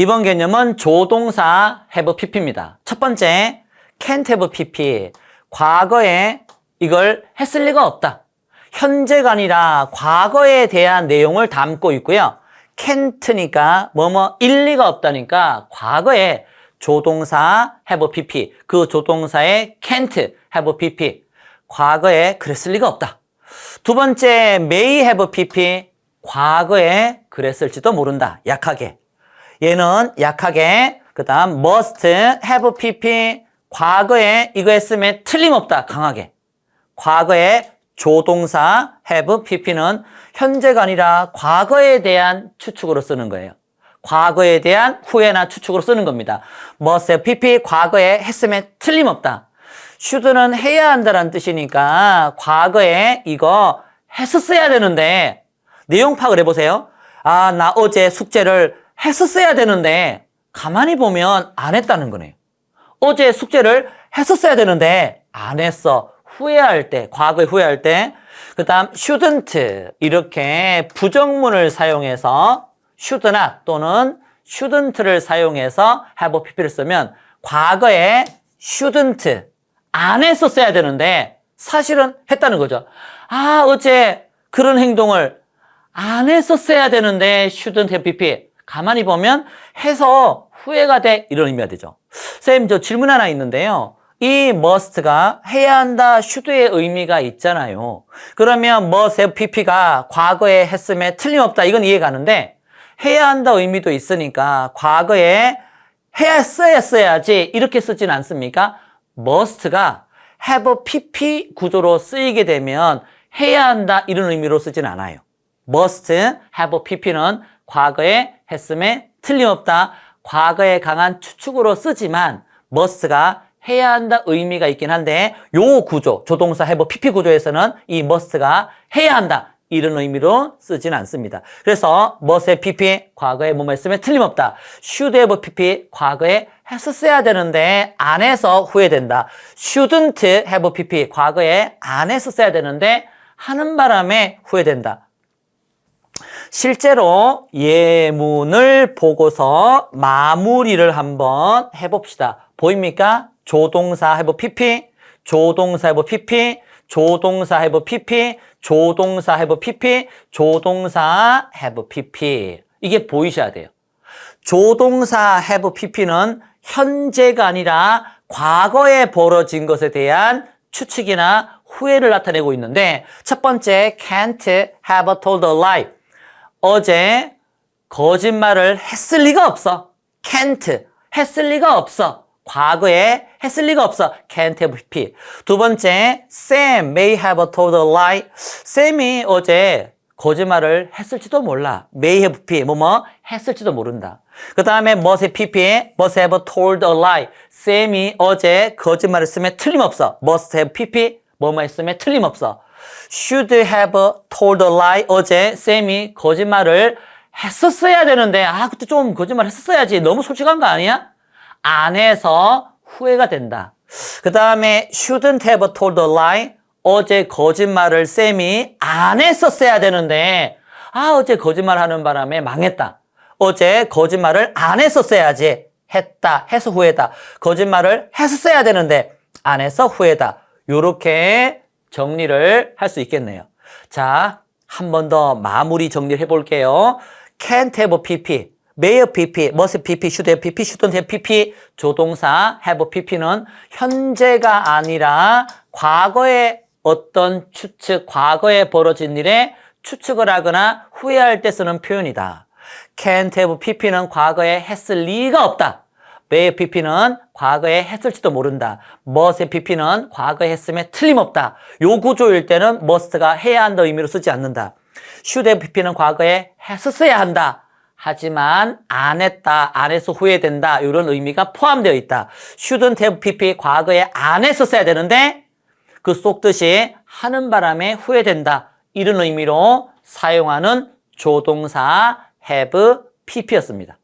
이번 개념은 조동사 have pp입니다. 첫 번째, can't have pp. 과거에 이걸 했을 리가 없다. 현재가 아니라 과거에 대한 내용을 담고 있고요. can't니까 뭐뭐 일리가 없다니까 과거에 조동사 have pp. 그 조동사의 can't have pp. 과거에 그랬을 리가 없다. 두 번째, may have pp. 과거에 그랬을지도 모른다. 약하게. 얘는 약하게. 그 다음, must have pp. 과거에 이거 했으면 틀림없다. 강하게. 과거에 조동사 have pp는 현재가 아니라 과거에 대한 추측으로 쓰는 거예요. 과거에 대한 후회나 추측으로 쓰는 겁니다. must have pp. 과거에 했으면 틀림없다. should는 해야 한다는 뜻이니까 과거에 이거 했었어야 되는데 내용 파악을 해보세요. 아, 나 어제 숙제를 했었어야 되는데 가만히 보면 안 했다는 거네요. 어제 숙제를 했었어야 되는데 안 했어. 후회할 때, 과거에 후회할 때. 그 다음 shouldn't 이렇게 부정문을 사용해서 should not 또는 shouldn't를 사용해서 have pp를 쓰면 과거에 shouldn't 안 했었어야 되는데 사실은 했다는 거죠. 아, 어제 그런 행동을 안 했었어야 되는데 shouldn't have pp. 가만히 보면 해서 후회가 돼 이런 의미가 되죠. 선생님 저 질문 하나 있는데요. 이 must가 해야 한다 should의 의미가 있잖아요. 그러면 must pp가 과거에 했음에 틀림없다 이건 이해가 가는데 해야 한다 의미도 있으니까 과거에 해야 했어야지 이렇게 쓰진 않습니까? must가 have pp 구조로 쓰이게 되면 해야 한다 이런 의미로 쓰진 않아요. must have pp는 과거에 했음에 틀림없다. 과거에 강한 추측으로 쓰지만 must가 해야 한다 의미가 있긴 한데 요 구조 조동사 have pp 구조에서는 이 must가 해야 한다 이런 의미로 쓰진 않습니다. 그래서 must have pp 과거에 뭐뭐 했으면 틀림없다. should pp 과거에 했었어야 되는데 안 해서 후회된다. shouldn't have pp 과거에 안 했었어야 되는데 하는 바람에 후회된다. 실제로 예문을 보고서 마무리를 한번 해봅시다. 보입니까? 조동사 have pp, 조동사 have pp, 조동사 have pp, 조동사 have pp, 조동사 have pp. 이게 보이셔야 돼요. 조동사 have pp는 현재가 아니라 과거에 벌어진 것에 대한 추측이나 후회를 나타내고 있는데 첫 번째 can't have told a lie. 어제 거짓말을 했을 리가 없어. can't 했을 리가 없어. 과거에 했을 리가 없어. can't have pp. 두 번째 Sam may have told a lie. 쌤이 어제 거짓말을 했을지도 몰라. may have pp. 뭐뭐 했을지도 모른다. 그 다음에 must have pp. must have told a lie. 쌤이 어제 거짓말을 쓰면 틀림없어. must have pp. 뭐뭐 했으면 틀림없어. Should have told a lie. 어제 쌤이 거짓말을 했었어야 되는데 아 그때 좀 거짓말 했었어야지. 너무 솔직한 거 아니야? 안 해서 후회가 된다. 그 다음에 shouldn't have told a lie. 어제 거짓말을 쌤이 안 했었어야 되는데 아 어제 거짓말 하는 바람에 망했다. 어제 거짓말을 안 했었어야지. 했다. 해서 후회다. 거짓말을 했었어야 되는데 안 해서 후회다. 요렇게 정리를 할 수 있겠네요. 자, 한 번 더 마무리 정리를 해볼게요. can't have pp, may pp, must pp, should have pp, shouldn't have pp, 조동사 have pp는 현재가 아니라 과거에 어떤 추측, 과거에 벌어진 일에 추측을 하거나 후회할 때 쓰는 표현이다. can't have pp는 과거에 했을 리가 없다. Have pp는 과거에 했을지도 모른다. must have pp는 과거에 했음에 틀림없다. 요 구조일 때는 must가 해야 한다 의미로 쓰지 않는다. should have pp는 과거에 했었어야 한다. 하지만 안 했다, 안 해서 후회된다. 이런 의미가 포함되어 있다. shouldn't pp 과거에 안 했었어야 되는데 그 쏙듯이 하는 바람에 후회된다. 이런 의미로 사용하는 조동사 have pp였습니다.